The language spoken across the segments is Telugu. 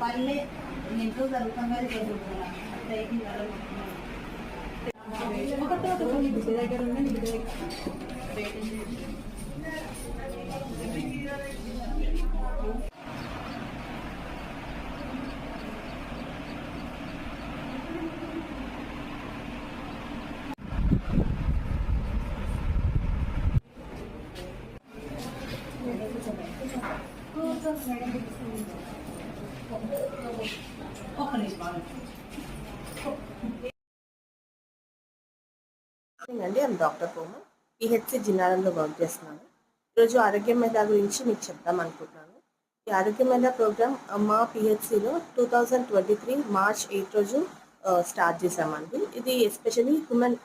పల్లె ఎంతో జరుగుతుందో జరుగుతున్నా దయకి దగ్గర ఉన్న ఒక్క అండి ఐమ్ డాక్టర్ కోమల్ పిహెచ్సి జిన్నారంలో వర్క్ చేస్తున్నాను. ఈరోజు ఆరోగ్య మేధ గురించి మీకు చెప్దాం అనుకుంటున్నాను. ఈ ఆరోగ్య మేధ ప్రోగ్రామ్ మా పిహెచ్సిలో two thousand twenty three March eight రోజు స్టార్ట్ చేసామండి ఇది ఎస్పెషలీ ఉమెన్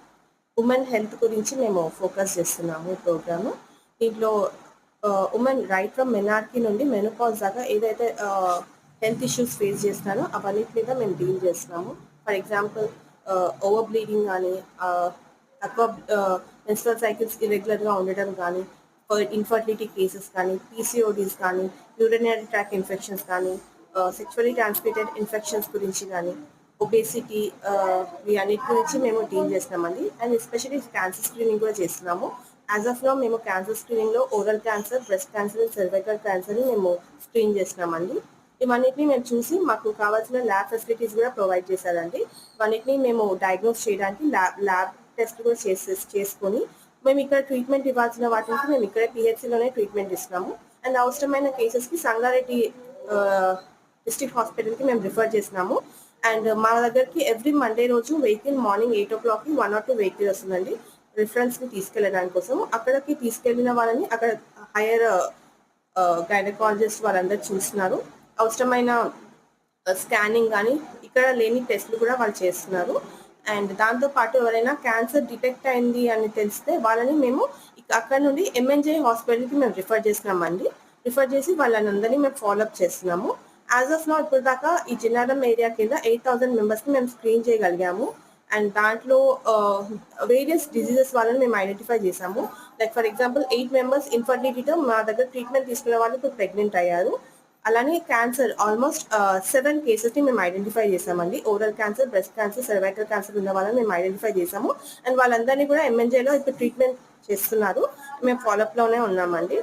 ఉమెన్ హెల్త్ గురించి మేము ఫోకస్ చేస్తున్నాము ఈ ప్రోగ్రాము. దీంట్లో ఉమెన్ రైట్ ఫ్రమ్ మెనార్కీ నుండి మెనోపాజ్ దాకా ఏదైతే హెల్త్ ఇష్యూస్ ఫేస్ చేస్తారో అవన్నిటి మీద మేము డీల్ చేస్తున్నాము. ఫర్ ఎగ్జాంపుల్ ఓవర్ బ్లీడింగ్ కానీ తక్కువ మెన్స్ట్రల్ సైకిల్స్ ఇరెగ్యులర్గా ఉండటం కానీ ఇన్ఫర్టిలిటీ కేసెస్ కానీ పీసీఓడీస్ కానీ యూరినరీ ట్రాక్ ఇన్ఫెక్షన్స్ కానీ సెక్షువలీ ట్రాన్స్మిటెడ్ ఇన్ఫెక్షన్స్ గురించి కానీ ఒబేసిటీ వీటన్నిటి uh, గురించి మేము డీల్ చేస్తున్నామండి. అండ్ ఎస్పెషల్లీ క్యాన్సర్ స్క్రీనింగ్ కూడా చేస్తున్నాము. యాజ్ ఆఫ్ నో మేము cancer స్క్రీనింగ్లో oral cancer breast cancer cervical cervical క్యాన్సర్ని మేము స్క్రీన్ చేస్తున్నామండి. ఇవన్నిటిని మేము చూసి మాకు కావాల్సిన ల్యాబ్ ఫెసిలిటీస్ కూడా ప్రొవైడ్ చేశారండి. ఇవన్నిటిని మేము డయాగ్నోస్ చేయడానికి ల్యాబ్ ల్యాబ్ టెస్ట్ కూడా చేసే చేసుకొని మేము ఇక్కడ ట్రీట్మెంట్ ఇవ్వాల్సిన వాటికి మేము ఇక్కడ పిహెచ్సిలోనే ట్రీట్మెంట్ ఇస్తున్నాము. అండ్ అవసరమైన కేసెస్కి సంగారెడ్డి uh, డిస్ట్రిక్ట్ హాస్పిటల్కి మేము రిఫర్ చేసినాము అండ్ మా దగ్గరికి ఎవ్రీ మండే రోజు వెహికల్ మార్నింగ్ ఎయిట్ ఓ క్లాక్కి వన్ ఆర్ టూ వెహికల్ వస్తుందండి. రిఫరెన్స్ని తీసుకెళ్ళడానికి కోసం. అక్కడికి తీసుకెళ్ళిన వాళ్ళని అక్కడ హైయర్ గైనకాలజిస్ట్ వాళ్ళందరూ చూస్తున్నారు. అవసరమైన స్కానింగ్ కానీ ఇక్కడ లేని టెస్ట్లు కూడా వాళ్ళు చేస్తున్నారు. అండ్ దాంతో పాటు ఎవరైనా క్యాన్సర్ డిటెక్ట్ అయింది అని తెలిస్తే వాళ్ళని మేము అక్కడ నుండి ఎంఎన్జే హాస్పిటల్కి మేము రిఫర్ చేసినామండి రిఫర్ చేసి వాళ్ళని అందరినీ మేము ఫాలోఅప్ చేస్తున్నాము. యాజ్ ఆఫ్ నా ఇప్పుడు దాకా ఈ జిన్నారం ఏరియా కింద ఎయిట్ థౌసండ్ మెంబర్స్ని మేము స్క్రీన్ చేయగలిగాము. అండ్ దాంట్లో వేరియస్ డిజీజెస్ వాళ్ళని మేము ఐడెంటిఫై చేసాము like for example eight members ఇన్ఫర్టిలిటీతో మా దగ్గర ట్రీట్మెంట్ తీసుకునే వాళ్ళు ఇప్పుడు ప్రెగ్నెంట్ అయ్యారు. అలానే క్యాన్సర్ ఆల్మోస్ట్ సెవెన్ కేసెస్ని మేము ఐడెంటిఫై చేసామండి oral cancer breast cancer cervical cancer ఉన్న వాళ్ళని మేము ఐడెంటిఫై చేసాము అండ్ వాళ్ళందరినీ కూడా ఎంఎన్జేలో ఇప్పుడు ట్రీట్మెంట్ చేస్తున్నారు. మేము ఫాలోఅప్లోనే ఉన్నామండి.